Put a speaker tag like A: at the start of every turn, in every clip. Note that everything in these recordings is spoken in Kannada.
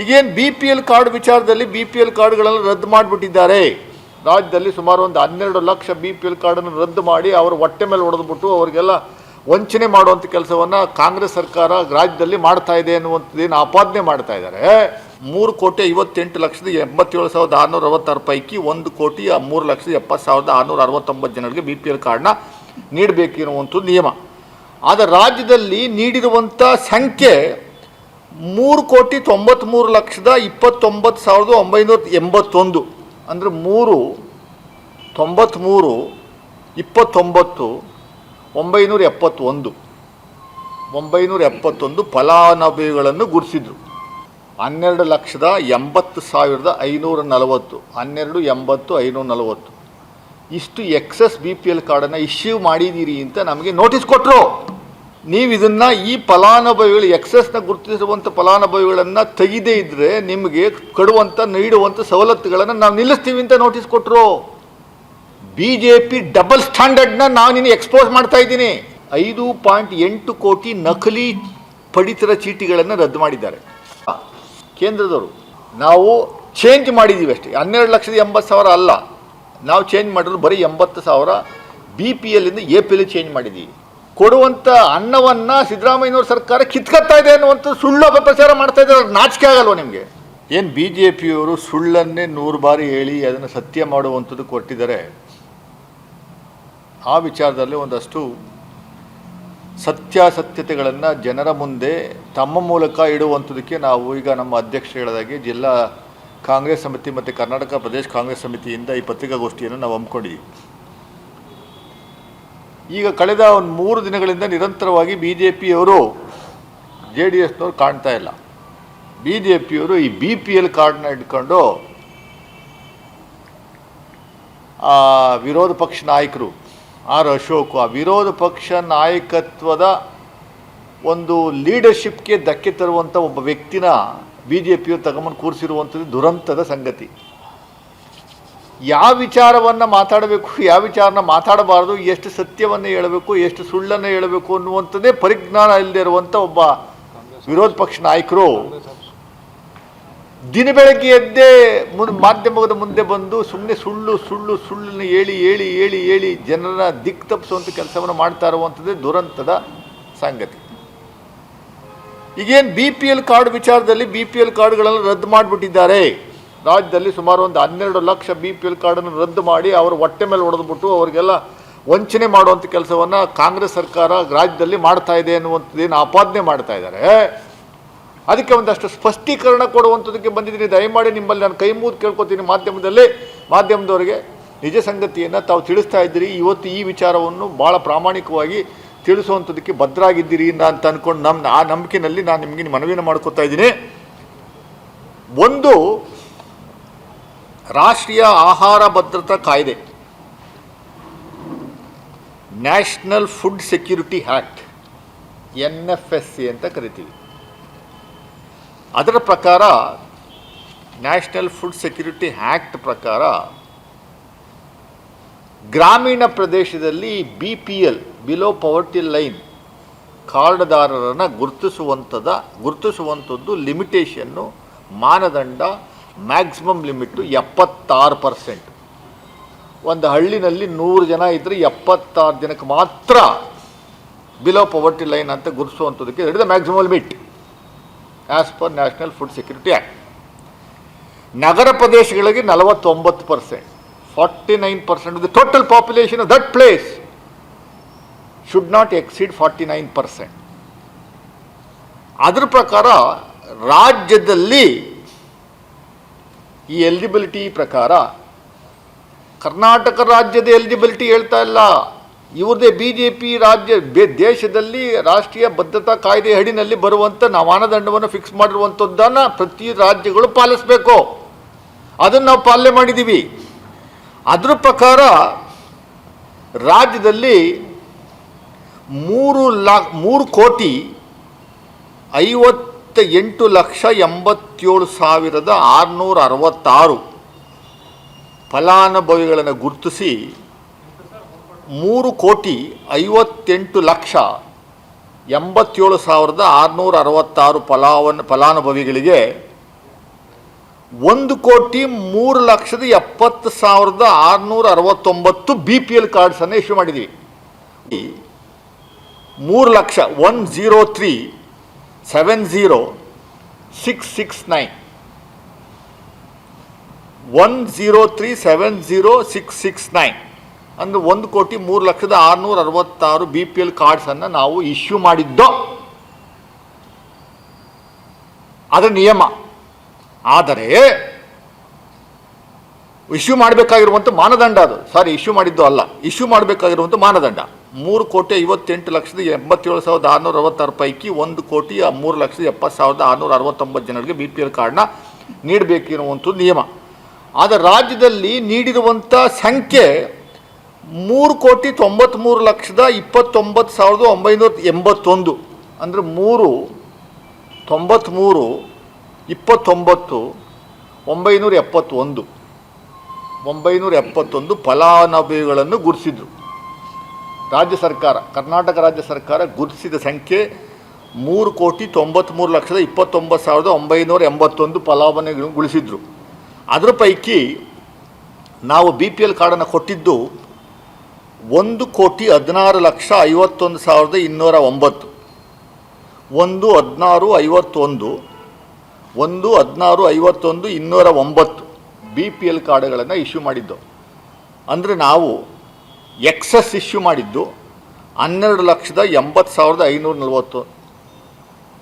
A: ಈಗೇನು ಬಿ ಪಿ ಎಲ್ ಕಾರ್ಡ್ ವಿಚಾರದಲ್ಲಿ ಬಿ ಪಿ ಎಲ್ ಕಾರ್ಡ್ಗಳನ್ನು ರದ್ದು ಮಾಡಿಬಿಟ್ಟಿದ್ದಾರೆ. ರಾಜ್ಯದಲ್ಲಿ ಸುಮಾರು ಒಂದು ಹನ್ನೆರಡು ಲಕ್ಷ ಬಿ ಪಿ ಎಲ್ ಕಾರ್ಡನ್ನು ರದ್ದು ಮಾಡಿ ಅವರ ಹೊಟ್ಟೆ ಮೇಲೆ ಹೊಡೆದ್ಬಿಟ್ಟು ಅವರಿಗೆಲ್ಲ ವಂಚನೆ ಮಾಡುವಂಥ ಕೆಲಸವನ್ನು ಕಾಂಗ್ರೆಸ್ ಸರ್ಕಾರ ರಾಜ್ಯದಲ್ಲಿ ಮಾಡ್ತಾ ಇದೆ ಅನ್ನುವಂಥದ್ದೇನು ಆಪಾದನೆ ಮಾಡ್ತಾ ಇದ್ದಾರೆ. ಮೂರು ಕೋಟಿ ಐವತ್ತೆಂಟು ಲಕ್ಷದ ಎಂಬತ್ತೇಳು ಸಾವಿರದ ಆರುನೂರ ಅರವತ್ತಾರು ಪೈಕಿ ಒಂದು ಕೋಟಿ ಮೂರು ಲಕ್ಷದ ಎಪ್ಪತ್ತು ಸಾವಿರದ ಆರುನೂರ ಅರವತ್ತೊಂಬತ್ತು ಜನರಿಗೆ ಬಿ ಪಿ ಎಲ್ ಕಾರ್ಡ್ನ ನೀಡಬೇಕಿರುವಂಥ ನಿಯಮ. ಆದರೆ ರಾಜ್ಯದಲ್ಲಿ ನೀಡಿರುವಂಥ ಸಂಖ್ಯೆ ಮೂರು ಕೋಟಿ ತೊಂಬತ್ತ್ಮೂರು ಲಕ್ಷದ ಇಪ್ಪತ್ತೊಂಬತ್ತು ಸಾವಿರದ ಒಂಬೈನೂರ ಎಂಬತ್ತೊಂದು. ಅಂದರೆ ಮೂರು ತೊಂಬತ್ತ್ಮೂರು ಇಪ್ಪತ್ತೊಂಬತ್ತು, ಒಂಬೈನೂರ ಎಪ್ಪತ್ತೊಂದು. ಒಂಬೈನೂರ ಎಪ್ಪತ್ತೊಂದು ಫಲಾನುಭವಿಗಳನ್ನು ಗುರುತಿಸಿದರು ಹನ್ನೆರಡು ಲಕ್ಷದ ಎಂಬತ್ತು ಸಾವಿರದ ಐನೂರ ನಲವತ್ತು. ಹನ್ನೆರಡು, ಎಂಬತ್ತು, ಐನೂರ ನಲವತ್ತು. ಇಷ್ಟು ಎಕ್ಸಸ್ ಬಿ ಪಿ ಎಲ್ ಕಾರ್ಡನ್ನು ಇಶ್ಯೂ ಮಾಡಿದ್ದೀರಿ ಅಂತ ನಮಗೆ ನೋಟಿಸ್ ಕೊಟ್ಟರು ನೀವು ಇದನ್ನು ಈ ಫಲಾನುಭವಿಗಳು, ಎಕ್ಸಸ್ನ ಗುರುತಿಸುವಂಥ ಫಲಾನುಭವಿಗಳನ್ನು ತೆಗೆದೇ ಇದ್ದರೆ ನಿಮಗೆ ಕೊಡುವಂಥ ನೀಡುವಂಥ ಸವಲತ್ತುಗಳನ್ನು ನಾವು ನಿಲ್ಲಿಸ್ತೀವಿ ಅಂತ ನೋಟಿಸ್ ಕೊಟ್ಟರು ಬಿ ಜೆ ಪಿ ಡಬಲ್ ಸ್ಟ್ಯಾಂಡರ್ಡ್ನ ನಾನು ನಿನ್ನ ಎಕ್ಸ್ಪೋಸ್ ಮಾಡ್ತಾ ಇದ್ದೀನಿ. ಐದು ಪಾಯಿಂಟ್ ಎಂಟು ಕೋಟಿ ನಕಲಿ ಪಡಿತರ ಚೀಟಿಗಳನ್ನು ರದ್ದು ಮಾಡಿದ್ದಾರೆ. ಕೇಂದ್ರದವರು, ನಾವು ಚೇಂಜ್ ಮಾಡಿದ್ದೀವಿ ಅಷ್ಟೇ. ಹನ್ನೆರಡು ಲಕ್ಷದ ಎಂಬತ್ತು ಸಾವಿರ ಅಲ್ಲ. ನಾವು ಚೇಂಜ್ ಮಾಡಿದ್ರು ಬರೀ ಎಂಬತ್ತು ಸಾವಿರ. ಬಿ ಪಿ ಎಲ್ಲಿಂದ ಎ ಪಿ ಎಲ್ ಚೇಂಜ್ ಮಾಡಿದ್ದೀವಿ ಕೊಡುವಂಥ ಅನ್ನವನ್ನು ಸಿದ್ದರಾಮಯ್ಯನವ್ರ ಸರ್ಕಾರ ಕಿತ್ಕತ್ತಾ ಇದೆ ಅನ್ನುವಂಥ ಸುಳ್ಳು ಅಪಪ್ರಚಾರ ಮಾಡ್ತಾ ಇದ್ದಾರೆ ನಾಚಿಕೆ ಆಗಲ್ವ ನಿಮಗೆ? ಏನು ಬಿ ಜೆ ಪಿಯವರು ಸುಳ್ಳನ್ನೇ ನೂರು ಬಾರಿ ಹೇಳಿ ಅದನ್ನು ಸತ್ಯ ಮಾಡುವಂಥದ್ದು ಕೊಟ್ಟಿದ್ದಾರೆ. ಆ ವಿಚಾರದಲ್ಲಿ ಒಂದಷ್ಟು ಸತ್ಯಾಸತ್ಯತೆಗಳನ್ನು ಜನರ ಮುಂದೆ ತಮ್ಮ ಮೂಲಕ ಇಡುವಂಥದಕ್ಕೆ ನಾವು ಈಗ ನಮ್ಮ ಅಧ್ಯಕ್ಷ ಹೇಳಿದಾಗೆ ಜಿಲ್ಲಾ ಕಾಂಗ್ರೆಸ್ ಸಮಿತಿ ಮತ್ತು ಕರ್ನಾಟಕ ಪ್ರದೇಶ ಕಾಂಗ್ರೆಸ್ ಸಮಿತಿಯಿಂದ ಈ ಪತ್ರಿಕಾಗೋಷ್ಠಿಯನ್ನು ನಾವು ಹಮ್ಮಿಕೊಂಡಿದ್ದೀವಿ. ಈಗ ಕಳೆದ ಒಂದು ಮೂರು ದಿನಗಳಿಂದ ನಿರಂತರವಾಗಿ ಬಿ ಜೆ ಪಿಯವರು ಜೆ ಡಿ ಎಸ್ನವ್ರು ಕಾಣ್ತಾ ಇಲ್ಲ. ಬಿ ಜೆ ಪಿಯವರು ಈ ಬಿ ಪಿ ಎಲ್ ಕಾರ್ಡ್ನ ಇಟ್ಕೊಂಡು ಆ ವಿರೋಧ ಪಕ್ಷ ನಾಯಕರು, ಆರ್ ಅಶೋಕ್, ಆ ವಿರೋಧ ಪಕ್ಷ ನಾಯಕತ್ವದ ಒಂದು ಲೀಡರ್ಶಿಪ್ಗೆ ಧಕ್ಕೆ ತರುವಂಥ ಒಬ್ಬ ವ್ಯಕ್ತಿನ ಬಿ ಜೆ ಪಿಯವರು ತಗೊಂಬಂದು ಕೂರಿಸಿರುವಂಥದ್ದು ದುರಂತದ ಸಂಗತಿ. ಯಾವ ವಿಚಾರವನ್ನು ಮಾತಾಡಬೇಕು, ಯಾವ ವಿಚಾರನ ಮಾತಾಡಬಾರ್ದು, ಎಷ್ಟು ಸತ್ಯವನ್ನು ಹೇಳಬೇಕು, ಎಷ್ಟು ಸುಳ್ಳನ್ನು ಹೇಳಬೇಕು ಅನ್ನುವಂಥದ್ದೇ ಪರಿಜ್ಞಾನ ಇಲ್ಲದೆ ಇರುವಂಥ ಒಬ್ಬ ವಿರೋಧ ಪಕ್ಷ ನಾಯಕರು ದಿನ ಬೆಳಗ್ಗೆ ಎದ್ದೇ ಮುನ್ ಮಾಧ್ಯಮದ ಮುಂದೆ ಬಂದು ಸುಮ್ಮನೆ ಸುಳ್ಳು ಸುಳ್ಳು, ಸುಳ್ಳನ್ನು ಹೇಳಿ ಹೇಳಿ ಹೇಳಿ ಹೇಳಿ ಜನರನ್ನ ದಿಕ್ ತಪ್ಪಿಸುವಂಥ ಕೆಲಸವನ್ನು ಮಾಡ್ತಾ ಇರುವಂಥದ್ದೇ ದುರಂತದ ಸಂಗತಿ. ಈಗೇನು ಬಿ ಪಿ ಎಲ್ ಕಾರ್ಡ್ ವಿಚಾರದಲ್ಲಿ ಬಿ ಪಿ ಎಲ್ ಕಾರ್ಡ್ಗಳನ್ನು ರದ್ದು ಮಾಡಿಬಿಟ್ಟಿದ್ದಾರೆ. ರಾಜ್ಯದಲ್ಲಿ ಸುಮಾರು ಒಂದು ಹನ್ನೆರಡು ಲಕ್ಷ ಬಿ ಪಿ ಎಲ್ ಕಾರ್ಡನ್ನು ರದ್ದು ಮಾಡಿ ಅವರು ಹೊಟ್ಟೆ ಮೇಲೆ ಹೊಡೆದ್ಬಿಟ್ಟು ಅವರಿಗೆಲ್ಲ ವಂಚನೆ ಮಾಡುವಂಥ ಕೆಲಸವನ್ನು ಕಾಂಗ್ರೆಸ್ ಸರ್ಕಾರ ರಾಜ್ಯದಲ್ಲಿ ಮಾಡ್ತಾ ಇದೆ ಅನ್ನುವಂಥದ್ದೇನು ಆಪಾದನೆ ಮಾಡ್ತಾ ಇದ್ದಾರೆ. ಅದಕ್ಕೆ ಒಂದಷ್ಟು ಸ್ಪಷ್ಟೀಕರಣ ಕೊಡುವಂಥದ್ದಕ್ಕೆ ಬಂದಿದ್ದೀನಿ. ದಯಮಾಡಿ ನಿಮ್ಮಲ್ಲಿ ನಾನು ಕೈ ಮುಗಿದು ಕೇಳ್ಕೊತೀನಿ ಮಾಧ್ಯಮದಲ್ಲಿ. ಮಾಧ್ಯಮದವರಿಗೆ ನಿಜ ಸಂಗತಿಯನ್ನು ತಾವು ತಿಳಿಸ್ತಾ ಇದ್ದೀರಿ. ಇವತ್ತು ಈ ವಿಚಾರವನ್ನು ಭಾಳ ಪ್ರಾಮಾಣಿಕವಾಗಿ ತಿಳಿಸುವಂಥದ್ದಕ್ಕೆ ಭದ್ರಾಗಿದ್ದೀರಿ ಅಂತ ಅಂದ್ಕೊಂಡು ನಮ್ಮ ಆ ನಂಬಿಕೆಯಲ್ಲಿ ನಾನು ನಿಮಗೆ ಮನವಿಯನ್ನು ಮಾಡ್ಕೊತಾ ಇದ್ದೀನಿ. ಒಂದು ರಾಷ್ಟ್ರೀಯ ಆಹಾರ ಭದ್ರತಾ ಕಾಯ್ದೆ. National food security act N F S C ಅಂತ ಕರಿತೀವಿ. ಅದರ ಪ್ರಕಾರ ನ್ಯಾಷನಲ್ ಫುಡ್ ಸೆಕ್ಯೂರಿಟಿ ಆ್ಯಕ್ಟ್ ಪ್ರಕಾರ ಗ್ರಾಮೀಣ ಪ್ರದೇಶದಲ್ಲಿ B P L, below poverty line ಕಾರ್ಡ್ದಾರರನ್ನು ಗುರುತಿಸುವಂಥದ ಗುರುತಿಸುವಂಥದ್ದು ಲಿಮಿಟೇಷನ್ನು ಮಾನದಂಡ ಮ್ಯಾಕ್ಸಿಮಮ್ ಲಿಮಿಟ್ಟು ಎಪ್ಪತ್ತಾರು ಪರ್ಸೆಂಟ್ ಒಂದು ಹಳ್ಳಿನಲ್ಲಿ ನೂರು ಜನ ಇದ್ದರೆ ಎಪ್ಪತ್ತಾರು ಜನಕ್ಕೆ ಮಾತ್ರ ಬಿಲೋ ಪವರ್ಟಿ ಲೈನ್ ಅಂತ ಗುರುತಿಸುವಂಥದ್ದಕ್ಕೆ ಹಿಡಿದ maximum limit as per national food security act ನಗರ ಪ್ರದೇಶಗಳಿಗೆ ನಲವತ್ತೊಂಬತ್ತು percent forty nine percent the total population of that place should not exceed forty nine percent ಅದ್ರ ಪ್ರಕಾರ ರಾಜ್ಯದಲ್ಲಿ ಈ ಎಲಿಜಿಬಿಲಿಟಿ ಪ್ರಕಾರ ಕರ್ನಾಟಕ ರಾಜ್ಯದ ಎಲಿಜಿಬಿಲಿಟಿ ಹೇಳ್ತಾ ಇಲ್ಲ. ಇವ್ರದೇ ಬಿ ಜೆ ಪಿ ರಾಜ್ಯ ದೇಶದಲ್ಲಿ ರಾಷ್ಟ್ರೀಯ ಭದ್ರತಾ ಕಾಯ್ದೆ ಹಡಿನಲ್ಲಿ ಬರುವಂಥ ನಾವು ಮಾನದಂಡವನ್ನು ಫಿಕ್ಸ್ ಮಾಡಿರುವಂಥದ್ದನ್ನು ಪ್ರತಿ ರಾಜ್ಯಗಳು ಪಾಲಿಸಬೇಕು. ಅದನ್ನು ನಾವು ಪಾಲನೆ ಮಾಡಿದ್ದೀವಿ ಅದ್ರ ಪ್ರಕಾರ ರಾಜ್ಯದಲ್ಲಿ ಮೂರು ಲಾ ಮೂರು ಕೋಟಿ ಐವತ್ತ ಎಂಟು ಲಕ್ಷ ಎಂಬತ್ತೇಳು ಸಾವಿರದ ಆರುನೂರ ಅರವತ್ತಾರು ಫಲಾನುಭವಿಗಳನ್ನು ಗುರುತಿಸಿ ಮೂರು ಕೋಟಿ ಐವತ್ತೆಂಟು ಲಕ್ಷ ಎಂಬತ್ತೇಳು ಸಾವಿರದ ಆರುನೂರ ಅರವತ್ತಾರು ಫಲಾವನ್ ಫಲಾನುಭವಿಗಳಿಗೆ ಒಂದು ಕೋಟಿ ಮೂರು ಲಕ್ಷದ ಎಪ್ಪತ್ತು ಸಾವಿರದ ಆರುನೂರ ಅರವತ್ತೊಂಬತ್ತು ಬಿ ಪಿ ಎಲ್ ಕಾರ್ಡ್ಸನ್ನು ಇಶ್ಯೂ ಮಾಡಿದ್ದೀವಿ ಮೂರು lakh one zero three seven zero six six nine one zero three seven zero six six nine ಅಂದರೆ ಒಂದು ಕೋಟಿ ಮೂರು ಲಕ್ಷದ ಆರುನೂರ ಅರವತ್ತಾರು ಬಿ ಪಿ ಎಲ್ ಕಾರ್ಡ್ಸನ್ನು ನಾವು ಇಶ್ಯೂ ಮಾಡಿದ್ದೋ. ಅದರ ನಿಯಮ. ಆದರೆ ಇಶ್ಯೂ ಮಾಡಬೇಕಾಗಿರುವಂಥ ಮಾನದಂಡ ಅದು. ಸಾರಿ ಇಶ್ಯೂ ಮಾಡಿದ್ದು ಅಲ್ಲ. ಇಶ್ಯೂ ಮಾಡಬೇಕಾಗಿರುವಂಥ ಮಾನದಂಡ. ಮೂರು ಕೋಟಿ ಐವತ್ತೆಂಟು ಲಕ್ಷದ ಎಂಬತ್ತೇಳು ಸಾವಿರದ ಆರುನೂರ ಅರವತ್ತಾರು ಪೈಕಿ ಒಂದು ಕೋಟಿ ಮೂರು ಲಕ್ಷದ ಎಪ್ಪತ್ತು ಸಾವಿರದ ಆರುನೂರ ಅರವತ್ತೊಂಬತ್ತು ಜನರಿಗೆ ಬಿ ಪಿ ಎಲ್ ಕಾರ್ಡ್ನ ನೀಡಬೇಕಿರುವಂಥ ನಿಯಮ. ಆದರೆ ರಾಜ್ಯದಲ್ಲಿ ನೀಡಿರುವಂಥ ಸಂಖ್ಯೆ ಮೂರು ಕೋಟಿ ತೊಂಬತ್ತ್ಮೂರು ಲಕ್ಷದ ಇಪ್ಪತ್ತೊಂಬತ್ತು ಸಾವಿರದ ಒಂಬೈನೂರ ಎಂಬತ್ತೊಂದು. ಅಂದರೆ ಮೂರು ತೊಂಬತ್ತ್ಮೂರು ಇಪ್ಪತ್ತೊಂಬತ್ತು, ಒಂಬೈನೂರ ಎಪ್ಪತ್ತೊಂದು. ಒಂಬೈನೂರ ಎಪ್ಪತ್ತೊಂದು ಫಲಾನುಭವಿಗಳನ್ನು ಗುರುತಿಸಿದ್ರು. ರಾಜ್ಯ ಸರ್ಕಾರ, ಕರ್ನಾಟಕ ರಾಜ್ಯ ಸರ್ಕಾರ ಗುರುತಿಸಿದ ಸಂಖ್ಯೆ ಮೂರು ಕೋಟಿ ತೊಂಬತ್ತ್ಮೂರು ಲಕ್ಷದ ಇಪ್ಪತ್ತೊಂಬತ್ತು ಸಾವಿರದ ಒಂಬೈನೂರ ಎಂಬತ್ತೊಂದು ಫಲಾನುಭವಿಗಳನ್ನು ಗುಣಿಸಿದ್ರು ಅದರ ಪೈಕಿ ನಾವು ಬಿ ಪಿ ಎಲ್ ಕಾರ್ಡನ್ನು ಕೊಟ್ಟಿದ್ದು ಒಂದು ಕೋಟಿ ಹದಿನಾರು ಲಕ್ಷ ಐವತ್ತೊಂದು ಸಾವಿರದ ಇನ್ನೂರ ಒಂಬತ್ತು. ಒಂದು ಹದಿನಾರು ಐವತ್ತೊಂದು, ಒಂದು ಹದಿನಾರು ಐವತ್ತೊಂದು ಇನ್ನೂರ ಒಂಬತ್ತು ಬಿ ಪಿ ಎಲ್ ಕಾರ್ಡ್ಗಳನ್ನು ಇಶ್ಯೂ ಮಾಡಿದ್ದು. ಅಂದರೆ ನಾವು ಎಕ್ಸಸ್ ಇಶ್ಯೂ ಮಾಡಿದ್ದು ಹನ್ನೆರಡು ಲಕ್ಷದ ಎಂಬತ್ತು ಸಾವಿರದ ಐನೂರ ನಲವತ್ತು.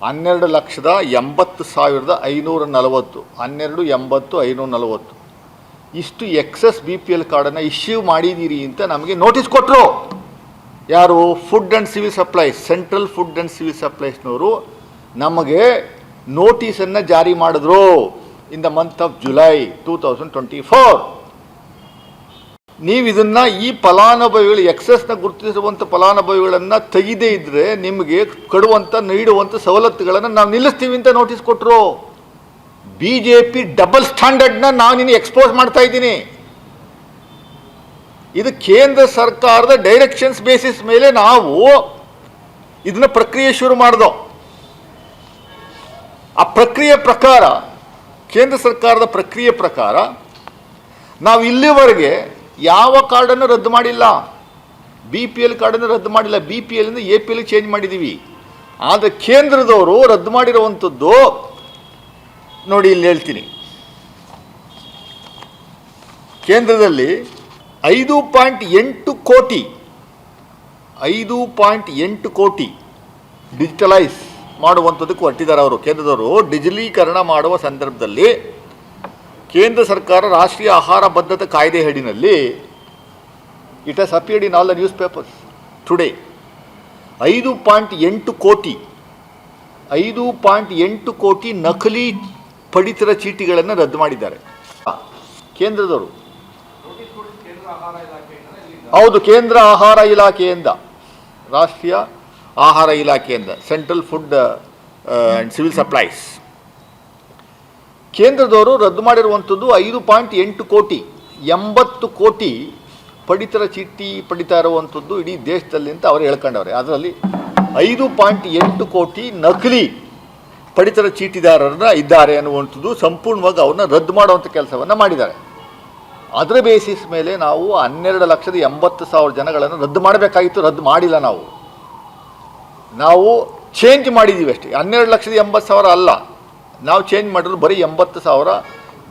A: ಹನ್ನೆರಡು ಲಕ್ಷದ ಎಂಬತ್ತು ಸಾವಿರದ ಐನೂರ ನಲವತ್ತು. ಹನ್ನೆರಡು ಎಂಬತ್ತು ಐನೂರ ನಲವತ್ತು. ಇಷ್ಟು ಎಕ್ಸಸ್ ಬಿ ಪಿ ಎಲ್ ಕಾರ್ಡನ್ನು ಇಶ್ಯೂ ಮಾಡಿದ್ದೀರಿ ಅಂತ ನಮಗೆ ನೋಟಿಸ್ ಕೊಟ್ಟರು ಯಾರು? Food and civil supplies central food and civil ಸಪ್ಲೈಸ್ನವರು ನಮಗೆ ನೋಟಿಸನ್ನು ಜಾರಿ ಮಾಡಿದ್ರು. In the month of July two thousand twenty four ನೀವು ಇದನ್ನ ಈ ಫಲಾನುಭವಿಗಳು ಎಕ್ಸಸ್ನ ಗುರುತಿಸುವಂಥ ಫಲಾನುಭವಿಗಳನ್ನು ತೆಗೆದೇ ಇದ್ರೆ ನಿಮಗೆ ಕೊಡುವಂಥ ನೀಡುವಂಥ ಸವಲತ್ತುಗಳನ್ನು ನಾವು ನಿಲ್ಲಿಸ್ತೀವಿ ಅಂತ ನೋಟಿಸ್ ಕೊಟ್ಟರು ಬಿ ಜೆ ಪಿ ಡಬಲ್ ಸ್ಟ್ಯಾಂಡರ್ಡ್ನ ನಾವು ನಿನ್ನ ಎಕ್ಸ್ಪೋಸ್ ಮಾಡ್ತಾ ಇದ್ದೀನಿ. ಇದು ಕೇಂದ್ರ ಸರ್ಕಾರದ ಡೈರೆಕ್ಷನ್ಸ್ ಬೇಸಿಸ್ ಮೇಲೆ ನಾವು ಇದನ್ನ ಪ್ರಕ್ರಿಯೆ ಶುರು ಮಾಡ್ದೋ. ಆ ಪ್ರಕ್ರಿಯೆ ಪ್ರಕಾರ, ಕೇಂದ್ರ ಸರ್ಕಾರದ ಪ್ರಕ್ರಿಯೆ ಪ್ರಕಾರ, ನಾವು ಇಲ್ಲಿವರೆಗೆ ಯಾವ ಕಾರ್ಡನ್ನು ರದ್ದು ಮಾಡಿಲ್ಲ? ಬಿ ಪಿ ಎಲ್ ಕಾರ್ಡನ್ನು ರದ್ದು ಮಾಡಿಲ್ಲ. ಬಿ ಪಿ ಎಲ್ಲಿಂದ ಎ ಪಿ ಎಲ್ ಚೇಂಜ್ ಮಾಡಿದ್ದೀವಿ ಆದರೆ ಕೇಂದ್ರದವರು ರದ್ದು ಮಾಡಿರುವಂಥದ್ದು ನೋಡಿ ಇಲ್ಲಿ ಹೇಳ್ತೀನಿ. ಕೇಂದ್ರದಲ್ಲಿ ಐದು ಪಾಯಿಂಟ್ ಎಂಟು ಕೋಟಿ, ಐದು ಪಾಯಿಂಟ್ ಎಂಟು ಕೋಟಿ ಡಿಜಿಟಲೈಸ್ ಮಾಡುವಂಥದ್ದಕ್ಕೆ ಹೊರಟಿದ್ದಾರೆ ಅವರು. ಕೇಂದ್ರದವರು ಡಿಜಿಟಲೀಕರಣ ಮಾಡುವ ಸಂದರ್ಭದಲ್ಲಿ ಕೇಂದ್ರ ಸರ್ಕಾರ ರಾಷ್ಟ್ರೀಯ ಆಹಾರ ಭದ್ರತಾ ಕಾಯ್ದೆ ಅಡಿನಲ್ಲಿ it has appeared in all the newspapers today. ಐದು ಪಾಯಿಂಟ್ ಎಂಟು ಕೋಟಿ, ಐದು ಪಾಯಿಂಟ್ ಎಂಟು ಕೋಟಿ ನಕಲಿ ಪಡಿತರ ಚೀಟಿಗಳನ್ನು ರದ್ದು ಮಾಡಿದ್ದಾರೆ. ಕೇಂದ್ರದವರು. ಹೌದು, ಕೇಂದ್ರ ಆಹಾರ ಇಲಾಖೆಯಿಂದ, ರಾಷ್ಟ್ರೀಯ ಆಹಾರ ಇಲಾಖೆಯಿಂದ central food and civil supplies ಕೇಂದ್ರದವರು ರದ್ದು ಮಾಡಿರುವಂಥದ್ದು ಐದು ಪಾಯಿಂಟ್ ಎಂಟು ಕೋಟಿ, ಎಂಬತ್ತು ಕೋಟಿ ಪಡಿತರ ಚೀಟಿ ಪಡಿತಾ ಇರುವಂಥದ್ದು ಇಡೀ ದೇಶದಲ್ಲಿ ಅಂತ ಅವರು ಹೇಳ್ಕೊಂಡವ್ರೆ. ಅದರಲ್ಲಿ ಐದು ಪಾಯಿಂಟ್ ಎಂಟು ಕೋಟಿ ನಕಲಿ ಪಡಿತರ ಚೀಟಿದಾರರನ್ನ ಇದ್ದಾರೆ ಅನ್ನುವಂಥದ್ದು ಸಂಪೂರ್ಣವಾಗಿ ಅವ್ರನ್ನ ರದ್ದು ಮಾಡುವಂಥ ಕೆಲಸವನ್ನು ಮಾಡಿದ್ದಾರೆ. ಅದರ ಬೇಸಿಸ್ ಮೇಲೆ ನಾವು ಹನ್ನೆರಡು ಲಕ್ಷದ ಎಂಬತ್ತು ಸಾವಿರ ಜನಗಳನ್ನು ರದ್ದು ಮಾಡಬೇಕಾಗಿತ್ತು, ರದ್ದು ಮಾಡಿಲ್ಲ ನಾವು. ನಾವು ಚೇಂಜ್ ಮಾಡಿದ್ದೀವಿ ಅಷ್ಟೇ. ಹನ್ನೆರಡು ಲಕ್ಷದ ಎಂಬತ್ತು ಸಾವಿರ ಅಲ್ಲ. ನಾವು ಚೇಂಜ್ ಮಾಡಿದ್ರು ಬರೀ ಎಂಬತ್ತು ಸಾವಿರ.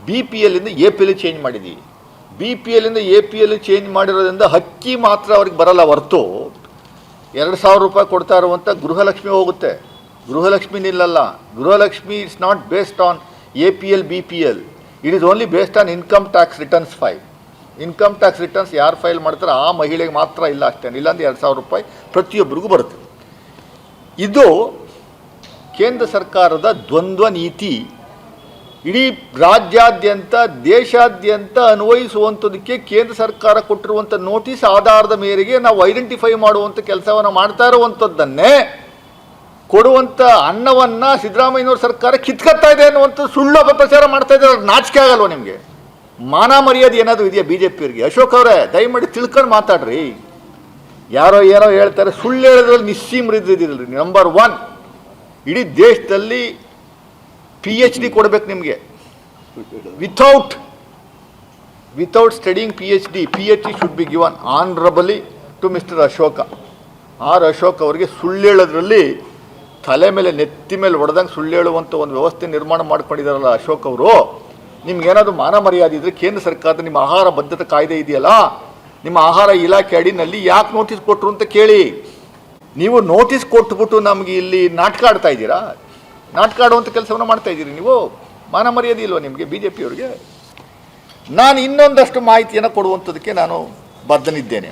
A: ಬಿ ಪಿ ಎಲ್ಲಿಂದ ಎ ಪಿ ಎಲ್ ಚೇಂಜ್ ಮಾಡಿದ್ದೀವಿ ಬಿ ಪಿ ಎಲ್ಲಿಂದ ಎ ಪಿ ಎಲ್ ಚೇಂಜ್ ಮಾಡಿರೋದ್ರಿಂದ ಹಕ್ಕಿ ಮಾತ್ರ ಅವ್ರಿಗೆ ಬರಲ್ಲ ಹೊರತು. ಎರಡು ಸಾವಿರ ರೂಪಾಯಿ ಕೊಡ್ತಾ ಇರುವಂಥ ಗೃಹಲಕ್ಷ್ಮಿ ಹೋಗುತ್ತೆ. ಗೃಹಲಕ್ಷ್ಮಿ ನಿಲ್ಲಲ್ಲ. Gruhalakshmi it's not based on A P L B P L it is only based on income tax returns file income tax returns ಯಾರು ಫೈಲ್ ಮಾಡ್ತಾರೆ ಆ ಮಹಿಳೆಗೆ ಮಾತ್ರ ಇಲ್ಲ ಅಷ್ಟೇ. ಇಲ್ಲಾಂದ್ರೆ ಎರಡು ಸಾವಿರ ರೂಪಾಯಿ ಪ್ರತಿಯೊಬ್ಬರಿಗೂ ಬರುತ್ತೆ. ಇದು ಕೇಂದ್ರ ಸರ್ಕಾರದ ದ್ವಂದ್ವ ನೀತಿ. ಇಡೀ ರಾಜ್ಯಾದ್ಯಂತ, ದೇಶಾದ್ಯಂತ ಅನ್ವಯಿಸುವಂಥದಕ್ಕೆ ಕೇಂದ್ರ ಸರ್ಕಾರ ಕೊಟ್ಟಿರುವಂಥ ನೋಟಿಸ್ ಆಧಾರದ ಮೇರೆಗೆ ನಾವು ಐಡೆಂಟಿಫೈ ಮಾಡುವಂಥ ಕೆಲಸವನ್ನು ಮಾಡ್ತಾ ಇರುವಂಥದ್ದನ್ನೇ ಕೊಡುವಂಥ ಅನ್ನವನ್ನು ಸಿದ್ದರಾಮಯ್ಯನವ್ರ ಸರ್ಕಾರ ಕಿತ್ಕತ್ತಾ ಇದೆ ಅನ್ನುವಂಥ ಸುಳ್ಳು ಅಪಪ್ರಚಾರ ಮಾಡ್ತಾ ಇದ್ದಾರೆ. ನಾಚಿಕೆ ಆಗಲ್ವ ನಿಮಗೆ? ಮಾನ ಮರ್ಯಾದೆ ಏನಾದರೂ ಇದೆಯಾ ಬಿ ಜೆ ಪಿಯವರಿಗೆ ಅಶೋಕ್ ಅವರೇ, ದಯಮಾಡಿ ತಿಳ್ಕೊಂಡು ಮಾತಾಡ್ರಿ. ಯಾರೋ ಯಾರೋ ಹೇಳ್ತಾರೆ, ಸುಳ್ಳು ಹೇಳೋದ್ರಲ್ಲಿ ರೀ ನಂಬರ್ ಒನ್ ಇಡೀ ದೇಶದಲ್ಲಿ ಪಿ ಎಚ್ ಡಿ ಕೊಡಬೇಕು ನಿಮಗೆ. Without without studying P H D P H D should be given honorably to mister Ashoka R Ashok ಅವರಿಗೆ ಸುಳ್ಳು ಹೇಳೋದ್ರಲ್ಲಿ ತಲೆ ಮೇಲೆ, ನೆತ್ತಿ ಮೇಲೆ ಹೊಡೆದಂಗೆ ಸುಳ್ಳು ಹೇಳುವಂಥ ಒಂದು ವ್ಯವಸ್ಥೆ ನಿರ್ಮಾಣ ಮಾಡ್ಕೊಂಡಿದ್ದಾರಲ್ಲ ಅಶೋಕ್ ಅವರು. ನಿಮ್ಗೇನಾದರೂ ಮಾನ ಮರ್ಯಾದೆ ಇದ್ದರೆ ಕೇಂದ್ರ ಸರ್ಕಾರದ ನಿಮ್ಮ ಆಹಾರ ಬದ್ಧತೆ ಕಾಯ್ದೆ ಇದೆಯಲ್ಲ? ನಿಮ್ಮ ಆಹಾರ ಇಲಾಖೆ ಅಡಿನಲ್ಲಿ ಯಾಕೆ ನೋಟಿಸ್ ಕೊಟ್ಟರು ಅಂತ ಕೇಳಿ. ನೀವು ನೋಟಿಸ್ ಕೊಟ್ಬಿಟ್ಟು ನಮಗೆ ಇಲ್ಲಿ ನಾಟಕ ಆಡ್ತಾ ಇದ್ದೀರಾ? ನಾಟಕ ಆಡುವಂಥ ಕೆಲಸವನ್ನು ಮಾಡ್ತಾ ಇದ್ದೀರಿ ನೀವು? ಮಾನ ಮರ್ಯಾದೆ ಇಲ್ವಾ ನಿಮಗೆ ಬಿ ಜೆ ಪಿಯವ್ರಿಗೆ ನಾನು ಇನ್ನೊಂದಷ್ಟು ಮಾಹಿತಿಯನ್ನು ಕೊಡುವಂಥದ್ದಕ್ಕೆ ನಾನು ಬದ್ಧನಿದ್ದೇನೆ.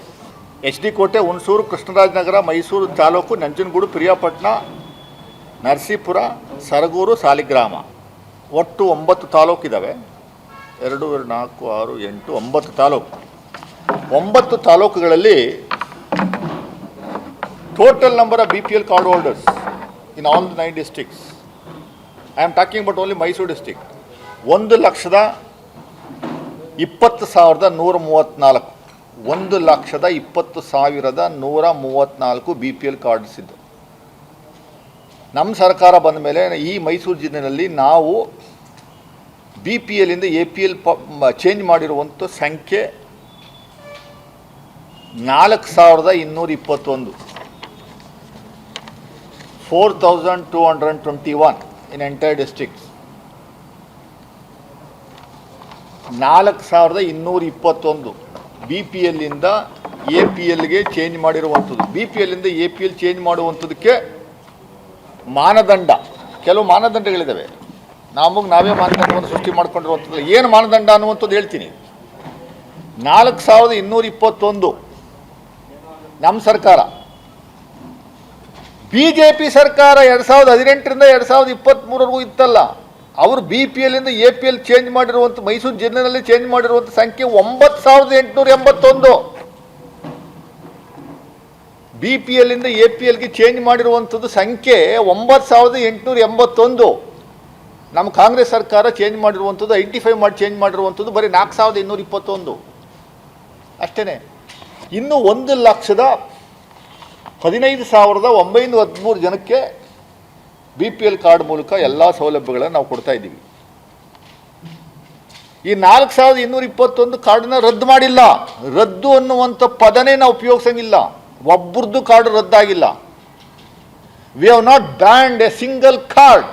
A: ಎಚ್ ಡಿ ಕೋಟೆ, ಹುಣಸೂರು, ಕೃಷ್ಣರಾಜನಗರ, ಮೈಸೂರು ತಾಲೂಕು, ನಂಜನಗೂಡು, ಪ್ರಿಯಾಪಟ್ಟಣ, ನರಸೀಪುರ, ಸರಗೂರು, ಸಾಲಿಗ್ರಾಮ. ಒಟ್ಟು ಒಂಬತ್ತು ತಾಲೂಕು ಇದ್ದಾವೆ ಎರಡು, ನಾಲ್ಕು, ಆರು, ಎಂಟು, ಒಂಬತ್ತು ತಾಲೂಕು. ಒಂಬತ್ತು ತಾಲೂಕುಗಳಲ್ಲಿ total number of B P L card holders in all the nine am talking but only Mysuru district ಒಂದು ಲಕ್ಷದ ಇಪ್ಪತ್ತು ಸಾವಿರದ ನೂರ ಮೂವತ್ತ್ನಾಲ್ಕು ಒಂದು ಲಕ್ಷದ ಇಪ್ಪತ್ತು ಸಾವಿರದ ನೂರ ಮೂವತ್ತ್ನಾಲ್ಕು ಬಿ ಪಿ ಎಲ್ ಕಾರ್ಡ್ಸ್ ಇದ್ದು. ನಮ್ಮ ಸರ್ಕಾರ ಬಂದ ಮೇಲೆ ಈ ಮೈಸೂರು ಜಿಲ್ಲೆಯಲ್ಲಿ ನಾವು ಬಿ ಪಿ ಎಲ್ಲಿಂದ ಎ ಪಿ ಎಲ್ ಪ ಚೇಂಜ್ ಮಾಡಿರುವಂಥ ಸಂಖ್ಯೆ ನಾಲ್ಕು ಸಾವಿರದ ಇನ್ನೂರ ಇಪ್ಪತ್ತೊಂದು. Four thousand entire districts. ನಾಲ್ಕು ಸಾವಿರದ ಇನ್ನೂರ ಇಪ್ಪತ್ತೊಂದು ಬಿ ಪಿ ಎಲ್ಲಿಂದ ಎ ಪಿ ಎಲ್ಗೆ ಚೇಂಜ್ ಮಾಡಿರುವಂಥದ್ದು. ಬಿ ಪಿ ಎಲ್ಲಿಂದ ಎ ಪಿ ಎಲ್ ಚೇಂಜ್ ಮಾಡುವಂಥದ್ದಕ್ಕೆ ಮಾನದಂಡ. ಕೆಲವು ಮಾನದಂಡಗಳಿದ್ದಾವೆ ನಮಗೆ ನಾವೇ ಮಾನದಂಡವನ್ನು ಸೃಷ್ಟಿ ಮಾಡ್ಕೊಂಡಿರುವಂಥದ್ದು. ಏನು ಮಾನದಂಡ ಅನ್ನುವಂಥದ್ದು ಹೇಳ್ತೀನಿ. ನಾಲ್ಕು ಸಾವಿರದ ಇನ್ನೂರ ಇಪ್ಪತ್ತೊಂದು ನಮ್ಮ ಸರ್ಕಾರ ಬಿ ಜೆ ಪಿ ಸರ್ಕಾರ ಎರಡು ಸಾವಿರದ ಹದಿನೆಂಟರಿಂದ ಎರಡು ಸಾವಿರದ ಇಪ್ಪತ್ತ್ಮೂರವರೆಗೂ ಇತ್ತಲ್ಲ. ಅವರು ಬಿ ಪಿ ಎಲ್ಲಿಂದ ಎ ಪಿ ಎಲ್ ಚೇಂಜ್ ಮಾಡಿರುವಂಥ ಮೈಸೂರು ಜಿಲ್ಲೆಯಲ್ಲಿ ಚೇಂಜ್ ಮಾಡಿರುವಂಥ ಸಂಖ್ಯೆ ಒಂಬತ್ತು ಸಾವಿರದ ಎಂಟುನೂರ ಎಂಬತ್ತೊಂದು. ಬಿ ಪಿ ಎಲ್ಲಿಂದ ಎ ಪಿ ಎಲ್ಗೆ ಚೇಂಜ್ ಮಾಡಿರುವಂಥದ್ದು ಸಂಖ್ಯೆ ಒಂಬತ್ತು ಸಾವಿರದ ಎಂಟುನೂರ ಎಂಬತ್ತೊಂದು. ನಮ್ಮ ಕಾಂಗ್ರೆಸ್ ಸರ್ಕಾರ ಚೇಂಜ್ ಮಾಡಿರುವಂಥದ್ದು ಐಡೆಂಟಿಫೈ ಮಾಡಿ ಚೇಂಜ್ ಮಾಡಿರುವಂಥದ್ದು ಬರೀ ನಾಲ್ಕು ಸಾವಿರದ ಇನ್ನೂರ ಇಪ್ಪತ್ತೊಂದು. ಅಷ್ಟೇ ಇನ್ನು ಒಂದು ಲಕ್ಷದ ಹದಿನೈದು ಸಾವಿರದ ಒಂಬೈನೂರ ಹದಿಮೂರು ಜನಕ್ಕೆ ಬಿ ಪಿ ಎಲ್ ಕಾರ್ಡ್ ಮೂಲಕ ಎಲ್ಲ ಸೌಲಭ್ಯಗಳನ್ನು ನಾವು ಕೊಡ್ತಾ ಇದ್ದೀವಿ. ಈ ನಾಲ್ಕು ಸಾವಿರದ ಇನ್ನೂರ ಇಪ್ಪತ್ತೊಂದು ಕಾರ್ಡನ್ನ ರದ್ದು ಮಾಡಿಲ್ಲ. ರದ್ದು ಅನ್ನುವಂಥ ಪದನೇ ನಾವು ಉಪಯೋಗಿಸಂಗಿಲ್ಲ. ಒಬ್ಬರದ್ದು card ರದ್ದಾಗಿಲ್ಲ. We have not banned a single card